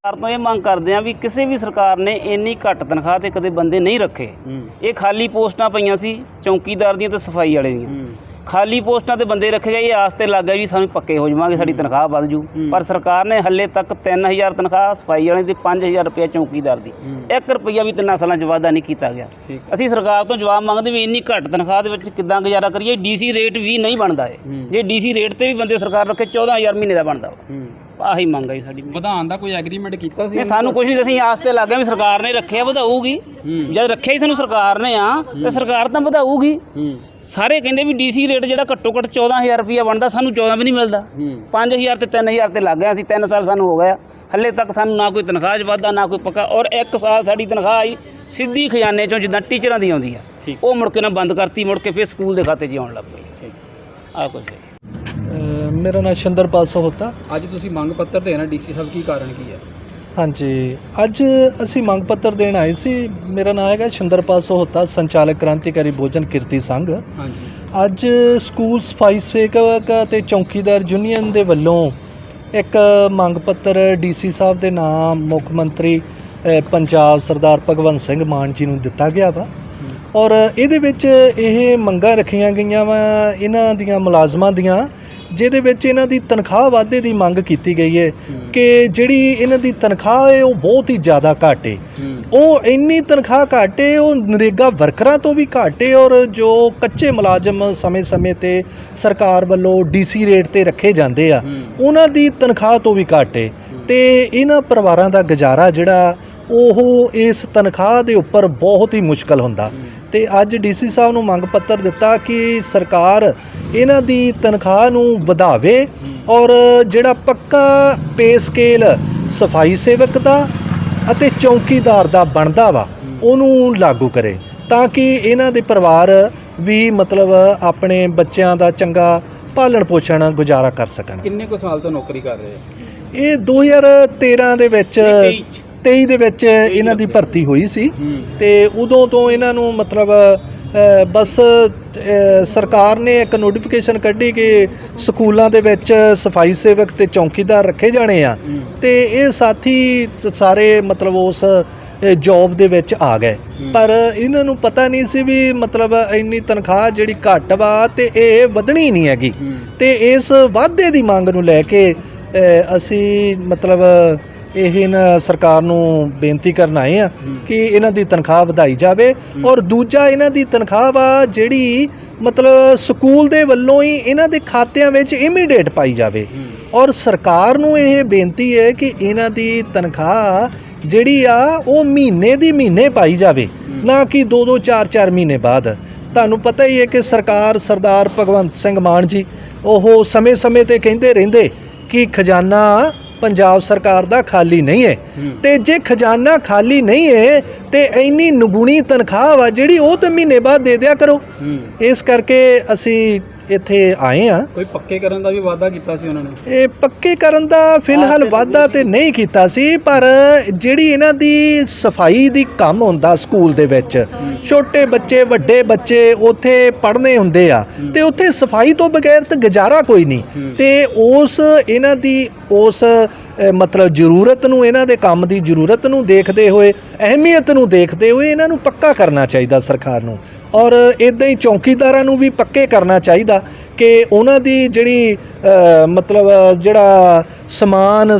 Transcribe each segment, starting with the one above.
ਸਰਕਾਰ ਤੋਂ ਇਹ ਮੰਗ ਕਰਦੇ ਆ ਵੀ ਕਿਸੇ ਵੀ ਸਰਕਾਰ ਨੇ ਇੰਨੀ ਘੱਟ ਤਨਖਾਹ ਤੇ ਕਦੇ ਬੰਦੇ ਨਹੀਂ ਰੱਖੇ। ਇਹ ਖਾਲੀ ਪੋਸਟਾਂ ਪਈਆਂ ਸੀ ਚੌਕੀਦਾਰ ਦੀਆਂ ਤੇ ਸਫ਼ਾਈ ਵਾਲੇ ਦੀਆਂ। ਖਾਲੀ ਪੋਸਟਾਂ ਤੇ ਬੰਦੇ ਰੱਖੇ ਗਏ ਇਹ ਆਸ ਤੇ ਲੱਗ ਗਿਆ ਵੀ ਸਾਨੂੰ ਪੱਕੇ ਹੋ ਜਾਵਾਂਗੇ ਸਾਡੀ ਤਨਖਾਹ ਵੱਧ ਜੂ। ਪਰ ਸਰਕਾਰ ਨੇ ਹੱਲੇ ਤੱਕ 3000 ਤਨਖਾਹ ਸਫ਼ਾਈ ਵਾਲੇ ਦੀ 5000 ਰੁਪਏ ਚੌਕੀਦਾਰ ਦੀ। 1 ਰੁਪਿਆ ਵੀ ਤਿੰਨਾਂ ਸਾਲਾਂ 'ਚ ਵਾਧਾ ਨਹੀਂ ਕੀਤਾ ਗਿਆ। ਅਸੀਂ ਸਰਕਾਰ ਤੋਂ ਜਵਾਬ ਮੰਗਦੇ ਵੀ ਇੰਨੀ ਘੱਟ ਤਨਖਾਹ ਦੇ ਵਿੱਚ ਕਿੱਦਾਂ ਗੁਜ਼ਾਰਾ ਕਰੀਏ ਡੀਸੀ ਰੇਟ ਵੀ ਨਹੀਂ ਬਣਦਾ ਹੈ। ਜੇ ਡੀਸੀ ਰੇਟ ਤੇ ਵੀ ਬੰਦੇ ਸਰਕਾਰ ਰੱਖੇ 14000 ਮਹੀਨੇ ਦਾ ਬਣਦਾ। ਆਹੀ ਮੰਗ ਹੈ ਸਾਡੀ। ਵਧਾਉਣ ਦਾ ਕੋਈ ਐਗਰੀਮੈਂਟ ਕੀਤਾ ਸੀ ਨਹੀਂ ਸਾਨੂੰ ਕੁਝ ਨਹੀਂ ਅਸੀਂ ਆਸ ਤੇ ਲੱਗ ਗਏ ਵੀ ਸਰਕਾਰ ਨੇ ਰੱਖਿਆ ਵਧਾਊਗੀ। ਜਦ ਰੱਖਿਆ ਹੀ ਸਾਨੂੰ ਸਰਕਾਰ ਨੇ ਆ ਤੇ ਸਰਕਾਰ ਤਾਂ ਵਧਾਊਗੀ। ਸਾਰੇ ਕਹਿੰਦੇ ਵੀ ਡੀਸੀ ਰੇਟ ਜਿਹੜਾ ਘੱਟੋ ਘੱਟ 14000 ਰੁਪਇਆ ਬਣਦਾ ਸਾਨੂੰ 14 ਵੀ ਨਹੀਂ ਮਿਲਦਾ। 5000 ਤੇ 3000 ਤੇ ਲੱਗ ਗਿਆ ਅਸੀਂ 3 ਸਾਲ ਸਾਨੂੰ ਹੋ ਗਿਆ। ਹੱਲੇ ਤੱਕ ਸਾਨੂੰ ਨਾ ਕੋਈ ਤਨਖਾਹ 'ਚ ਵਾਧਾ ਨਾ ਕੋਈ ਪੱਕਾ। ਔਰ ਇੱਕ ਸਾਲ ਸਾਡੀ ਤਨਖਾਹ ਆਈ ਸਿੱਧੀ ਖਜ਼ਾਨੇ ਚੋਂ ਜਿੱਦਾਂ ਟੀਚਰਾਂ ਦੀ ਆਉਂਦੀ ਆ ਉਹ ਮੁੜ ਕੇ ਨਾ ਬੰਦ ਕਰਤੀ ਮੁੜ ਕੇ ਫਿਰ ਸਕੂਲ ਦੇ ਖਾਤੇ 'ਚ ਆਉਣ ਲੱਗ ਪਈ। ਆ ਅ, ਮੇਰਾ ਨਾਮ ਸ਼ੰਦਰ ਹੋਤਾ। ਅੱਜ ਤੁਸੀਂ ਮੰਗ ਪੱਤਰ ਦੇਣਾ ਡੀਸੀ ਸਾਹਿਬ ਕੀ ਕਾਰਨ ਕੀ ਹੈ? ਹਾਂਜੀ। ਅੱਜ ਅਸੀਂ ਮੰਗ ਪੱਤਰ ਦੇਣ ਆਏ ਸੀ। ਮੇਰਾ ਨਾਮ ਹੈਗਾ ਸ਼ੰਦਰ ਹੋਤਾ ਸੰਚਾਲਕ ਕ੍ਰਾਂਤੀਕਾਰੀ ਭੋਜਨ ਕਿਰਤੀ ਸੰਘ। ਹਾਂਜੀ। ਅੱਜ ਸਕੂਲ ਸਫ਼ਾਈ ਸੇਵਕ ਤੇ ਚੌਕੀਦਾਰ ਯੂਨੀਅਨ ਦੇ ਵੱਲੋਂ ਇੱਕ ਮੰਗ ਪੱਤਰ ਡੀਸੀ ਸਾਹਿਬ ਦੇ ਨਾਮ ਮੁੱਖ ਮੰਤਰੀ ਪੰਜਾਬ ਸਰਦਾਰ ਭਗਵੰਤ ਸਿੰਘ ਮਾਨ ਜੀ ਨੂੰ ਦਿੱਤਾ ਗਿਆ ਵਾ। ਔਰ ਇਹਦੇ ਵਿੱਚ ਇਹ ਮੰਗਾਂ ਰੱਖੀਆਂ ਗਈਆਂ ਵਾ। ਇਹਨਾਂ ਦੀਆਂ ਮੁਲਾਜ਼ਮਾਂ ਦੀਆਂ ਜਿਹਦੇ ਵਿੱਚ ਇਹਨਾਂ ਦੀ ਤਨਖਾਹ ਵਾਧੇ ਦੀ ਮੰਗ ਕੀਤੀ ਗਈ ਹੈ ਕਿ ਜਿਹੜੀ ਇਹਨਾਂ ਦੀ ਤਨਖਾਹ ਹੈ ਉਹ ਬਹੁਤ ਹੀ ਜ਼ਿਆਦਾ ਘੱਟ ਹੈ। ਉਹ ਇੰਨੀ ਤਨਖਾਹ ਘੱਟ ਹੈ ਉਹ ਨਰੇਗਾ ਵਰਕਰਾਂ ਤੋਂ ਵੀ ਘੱਟ ਹੈ ਔਰ ਜੋ ਕੱਚੇ ਮੁਲਾਜ਼ਮ ਸਮੇਂ-ਸਮੇਂ ਤੇ ਸਰਕਾਰ ਵੱਲੋਂ ਡੀਸੀ ਰੇਟ ਤੇ ਰੱਖੇ ਜਾਂਦੇ ਆ ਉਹਨਾਂ ਦੀ ਤਨਖਾਹ ਤੋਂ ਵੀ ਘੱਟ ਹੈ। ਤੇ ਇਹਨਾਂ ਪਰਿਵਾਰਾਂ ਦਾ ਗੁਜ਼ਾਰਾ ਜਿਹੜਾ ਉਹ ਇਸ ਤਨਖਾਹ ਦੇ ਉੱਪਰ ਬਹੁਤ ਹੀ ਮੁਸ਼ਕਲ ਹੁੰਦਾ। ਤੇ ਅੱਜ ਡੀਸੀ ਸਾਹਿਬ ਨੂੰ ਮੰਗ ਪੱਤਰ ਦਿੱਤਾ ਕਿ ਸਰਕਾਰ ਇਹਨਾਂ ਦੀ ਤਨਖਾਹ ਨੂੰ ਵਧਾਵੇ ਔਰ ਜਿਹੜਾ ਪੱਕਾ ਪੇ ਸਕੇਲ ਸਫ਼ਾਈ ਸੇਵਕ ਦਾ ਅਤੇ ਚੌਕੀਦਾਰ ਦਾ ਬਣਦਾ ਵਾ ਉਹਨੂੰ ਲਾਗੂ ਕਰੇ ਤਾਂ ਕਿ ਇਹਨਾਂ ਦੇ ਪਰਿਵਾਰ ਵੀ ਮਤਲਬ ਆਪਣੇ ਬੱਚਿਆਂ ਦਾ ਚੰਗਾ ਪਾਲਣ ਪੋਸ਼ਣ ਗੁਜ਼ਾਰਾ ਕਰ ਸਕਣ। ਕਿੰਨੇ ਕੁ ਸਾਲ ਤੋਂ ਨੌਕਰੀ ਕਰ ਰਹੇ ਹੋ ਇਹ 2013 ਦੇ ਵਿੱਚ 23 ਦੇ ਵਿੱਚ ਇਹਨਾਂ ਦੀ ਭਰਤੀ ਹੋਈ ਸੀ ਤੇ ਉਦੋਂ ਤੋਂ ਇਹਨਾਂ ਨੂੰ ਮਤਲਬ ਬਸ ਸਰਕਾਰ ਨੇ ਇੱਕ ਨੋਟੀਫਿਕੇਸ਼ਨ ਕੱਢੀ ਕਿ ਸਕੂਲਾਂ ਦੇ ਵਿੱਚ ਸਫ਼ਾਈ ਸੇਵਕ ਤੇ ਚੌਕੀਦਾਰ ਰੱਖੇ ਜਾਣੇ ਆ। ਤੇ ਇਹ ਸਾਥੀ ਸਾਰੇ ਮਤਲਬ ਉਸ ਜੌਬ ਦੇ ਵਿੱਚ ਆ ਗਏ। ਪਰ ਇਹਨਾਂ ਨੂੰ ਪਤਾ ਨਹੀਂ ਸੀ ਵੀ ਮਤਲਬ ਇੰਨੀ ਤਨਖਾਹ ਜਿਹੜੀ ਘੱਟ ਵਾ ਤੇ ਇਹ ਵਧਣੀ ਨਹੀਂ ਹੈਗੀ। ਤੇ ਇਸ ਵਾਧੇ ਦੀ ਮੰਗ ਨੂੰ ਲੈ ਕੇ ਅਸੀਂ ਮਤਲਬ ਇਹ ਨਾ ਸਰਕਾਰ ਨੂੰ ਬੇਨਤੀ ਕਰਨ ਆਏ ਆ ਕਿ ਇਹਨਾਂ ਦੀ ਤਨਖਾਹ ਵਧਾਈ ਜਾਵੇ ਔਰ ਦੂਜਾ ਇਹਨਾਂ ਦੀ ਤਨਖਾਹ ਵਾ ਜਿਹੜੀ ਮਤਲਬ ਸਕੂਲ ਦੇ ਵੱਲੋਂ ਹੀ ਇਹਨਾਂ ਦੇ ਖਾਤਿਆਂ ਵਿੱਚ ਇਮੀਡੀਏਟ ਪਾਈ ਜਾਵੇ। ਔਰ ਸਰਕਾਰ ਨੂੰ ਇਹ ਬੇਨਤੀ ਹੈ ਕਿ ਇਹਨਾਂ ਦੀ ਤਨਖਾਹ ਜਿਹੜੀ ਆ ਉਹ ਮਹੀਨੇ ਦੀ ਮਹੀਨੇ ਪਾਈ ਜਾਵੇ ਨਾ ਕਿ 2-2 4-4 ਮਹੀਨੇ ਬਾਅਦ। ਤੁਹਾਨੂੰ ਪਤਾ ਹੀ ਹੈ ਕਿ ਸਰਕਾਰ ਸਰਦਾਰ ਭਗਵੰਤ ਸਿੰਘ ਮਾਨ ਜੀ ਉਹ ਸਮੇਂ-ਸਮੇਂ ਤੇ ਕਹਿੰਦੇ ਰਹਿੰਦੇ ਕਿ ਖਜ਼ਾਨਾ ਪੰਜਾਬ ਸਰਕਾਰ ਦਾ ਖਾਲੀ ਨਹੀਂ ਹੈ। ਤੇ ਜੇ ਖਜ਼ਾਨਾ ਖਾਲੀ ਨਹੀਂ ਹੈ ਤੇ ਇੰਨੀ ਨਗੁਣੀ ਤਨਖਾਹ ਵਾ ਜਿਹੜੀ ਉਹ ਤਾਂ ਮਹੀਨੇ ਬਾਅਦ ਦੇ ਦਿਆ ਕਰੋ। ਇਸ ਕਰਕੇ ਅਸੀਂ ਇੱਥੇ ਆਏ ਆ। ਕੋਈ ਪੱਕੇ ਕਰਨ ਦਾ ਵੀ ਵਾਅਦਾ ਕੀਤਾ ਸੀ ਉਹਨਾਂ ਨੇ? ਇਹ ਪੱਕੇ ਕਰਨ ਦਾ ਫਿਲਹਾਲ ਵਾਅਦਾ ਤੇ ਨਹੀਂ ਕੀਤਾ ਸੀ ਪਰ ਜਿਹੜੀ ਇਹਨਾਂ ਦੀ ਸਫ਼ਾਈ ਦੀ ਕੰਮ ਹੁੰਦਾ ਸਕੂਲ ਦੇ ਵਿੱਚ ਛੋਟੇ ਬੱਚੇ ਵੱਡੇ ਬੱਚੇ ਉੱਥੇ ਪੜ੍ਹਨੇ ਹੁੰਦੇ ਆ। ਤੇ ਉੱਥੇ ਸਫ਼ਾਈ ਤੋਂ ਬਗੈਰ ਤਾਂ ਗੁਜ਼ਾਰਾ ਕੋਈ ਨਹੀਂ। ਤੇ ਉਸ ਇਹਨਾਂ ਦੀ ਉਸ ਮਤਲਬ ਜ਼ਰੂਰਤ ਨੂੰ ਇਹਨਾਂ ਦੇ ਕੰਮ ਦੀ ਜ਼ਰੂਰਤ ਨੂੰ ਦੇਖਦੇ ਹੋਏ ਅਹਿਮੀਅਤ ਨੂੰ ਦੇਖਦੇ ਹੋਏ ਇਹਨਾਂ ਨੂੰ ਪੱਕਾ ਕਰਨਾ ਚਾਹੀਦਾ ਸਰਕਾਰ ਨੂੰ। ਔਰ ਇਦਾਂ ਹੀ ਚੌਕੀਦਾਰਾਂ ਨੂੰ ਵੀ ਪੱਕੇ ਕਰਨਾ ਚਾਹੀਦਾ। ਕਿ ਉਹਨਾਂ ਦੀ ਜਿਹੜੀ ਮਤਲਬ ਜਿਹੜਾ ਸਮਾਨ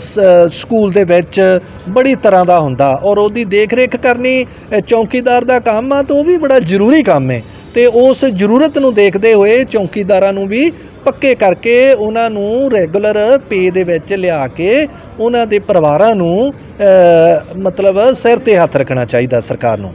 ਸਕੂਲ ਦੇ ਵਿੱਚ ਬੜੀ ਤਰ੍ਹਾਂ ਦਾ ਹੁੰਦਾ ਔਰ ਉਹਦੀ ਦੇਖ ਰੇਖ ਕਰਨੀ ਚੌਕੀਦਾਰ ਦਾ ਕੰਮ ਆ ਤਾਂ ਉਹ ਵੀ ਬੜਾ ਜ਼ਰੂਰੀ ਕੰਮ ਹੈ ਤੇ ਉਸ ਜ਼ਰੂਰਤ ਨੂੰ ਦੇਖਦੇ ਹੋਏ ਚੌਕੀਦਾਰਾਂ ਨੂੰ ਵੀ ਪੱਕੇ ਕਰਕੇ ਉਹਨਾਂ ਨੂੰ ਰੈਗੂਲਰ ਪੇ ਦੇ ਵਿੱਚ ਲਿਆ ਕੇ ਉਹਨਾਂ ਦੇ ਪਰਿਵਾਰਾਂ ਨੂੰ ਮਤਲਬ ਸਿਰ ਤੇ ਹੱਥ ਰੱਖਣਾ ਚਾਹੀਦਾ ਸਰਕਾਰ ਨੂੰ।